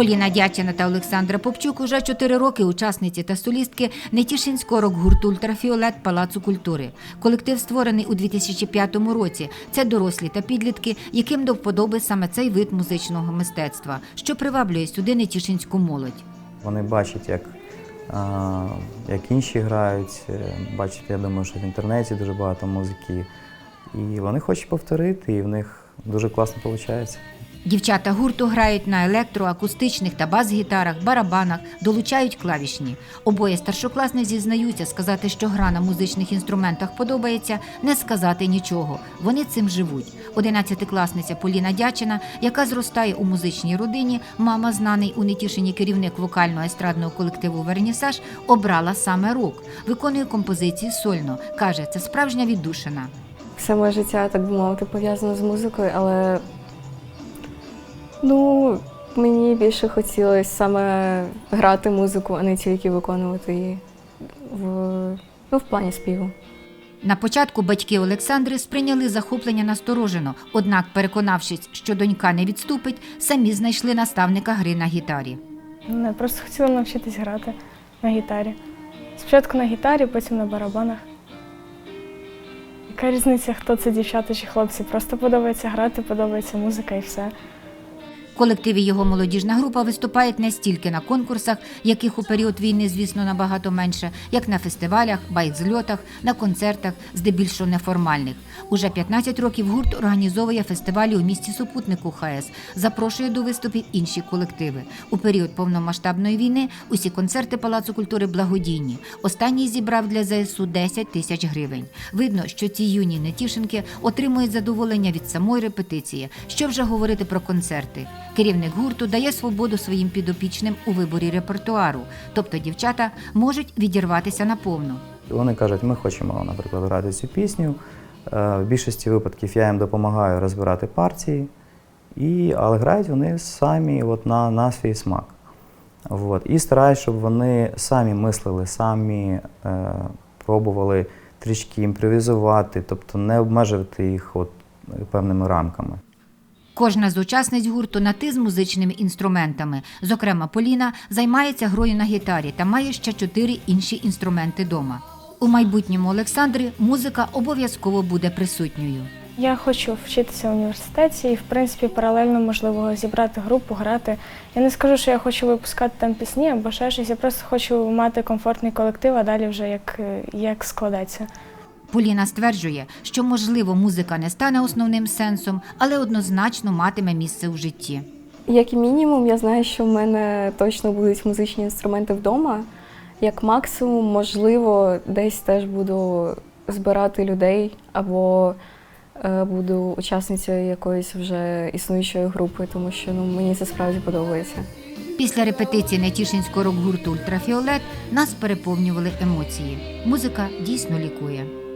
Поліна Дячина та Олександра Попчук уже чотири роки учасниці та солістки Нетішинського рок-гурту Ультрафіолет Палацу культури. Колектив створений у 2005 році. Це дорослі та підлітки, яким до вподоби саме цей вид музичного мистецтва, що приваблює сюди нетішинську молодь. Вони бачать, як, як інші грають, е, бачать, я думаю, що в інтернеті дуже багато музики. І вони хочуть повторити, і в них дуже класно виходить. Дівчата гурту грають на електро, акустичних та бас-гітарах, барабанах, долучають клавішні. Обоє старшокласник зізнаються сказати, що гра на музичних інструментах подобається, не сказати нічого. Вони цим живуть. Одинадцятикласниця Поліна Дячина, яка зростає у музичній родині, мама, знаний у Нетішині керівник вокально-естрадного колективу Вернісаж, обрала саме рок. Виконує композиції сольно. каже, це справжня віддушина. Все моє життя, так би мовити, пов'язано з музикою, але ну, мені більше хотілося саме грати музику, а не тільки виконувати її в, ну, в плані співу. На початку батьки Олександри сприйняли захоплення насторожено, однак, переконавшись, що донька не відступить, самі знайшли наставника гри на гітарі. Я просто хотіла навчитись грати на гітарі. Спочатку на гітарі, потім на барабанах. Яка різниця, хто це дівчата чи хлопці? Просто подобається грати, подобається музика і все. Колектив і його молодіжна група виступають не стільки на конкурсах, яких у період війни, звісно, набагато менше, як на фестивалях, байк-зльотах, на концертах, здебільшого неформальних. Уже 15 років гурт організовує фестивалі у місті супутнику ХАЕС, запрошує до виступів інші колективи. У період повномасштабної війни усі концерти Палацу культури благодійні. Останній зібрав для ЗСУ 10 тисяч гривень. Видно, що ці юні нетішинки отримують задоволення від самої репетиції. Що вже говорити про концерти? Керівник гурту дає свободу своїм підопічним у виборі репертуару, тобто дівчата можуть відірватися наповну. Вони кажуть, ми хочемо, наприклад, грати цю пісню. Е, В більшості випадків я їм допомагаю розбирати партії, і, але грають вони самі от на, на свій смак. От. І стараюсь, щоб вони самі мислили, самі е, пробували трішки імпровізувати, тобто не обмежувати їх от, певними рамками. Кожна з учасниць гурту на ти з музичними інструментами. Зокрема, Поліна займається грою на гітарі та має ще чотири інші інструменти дома. У майбутньому Олександрі музика обов'язково буде присутньою. Я хочу вчитися в університеті і, в принципі, паралельно можливо зібрати групу, грати. Я не скажу, що я хочу випускати там пісні або ще щось. Я просто хочу мати комфортний колектив, а далі вже як, е, як складеться. Поліна стверджує, що можливо музика не стане основним сенсом, але однозначно матиме місце у житті. Як мінімум, я знаю, що в мене точно будуть музичні інструменти вдома. Як максимум, можливо, десь теж буду збирати людей або е, буду учасницею якоїсь вже існуючої групи, тому що ну, мені це справді подобається. Після репетиції Нетішинського рок-гурту Ультрафіолет нас переповнювали емоції. Музика дійсно лікує.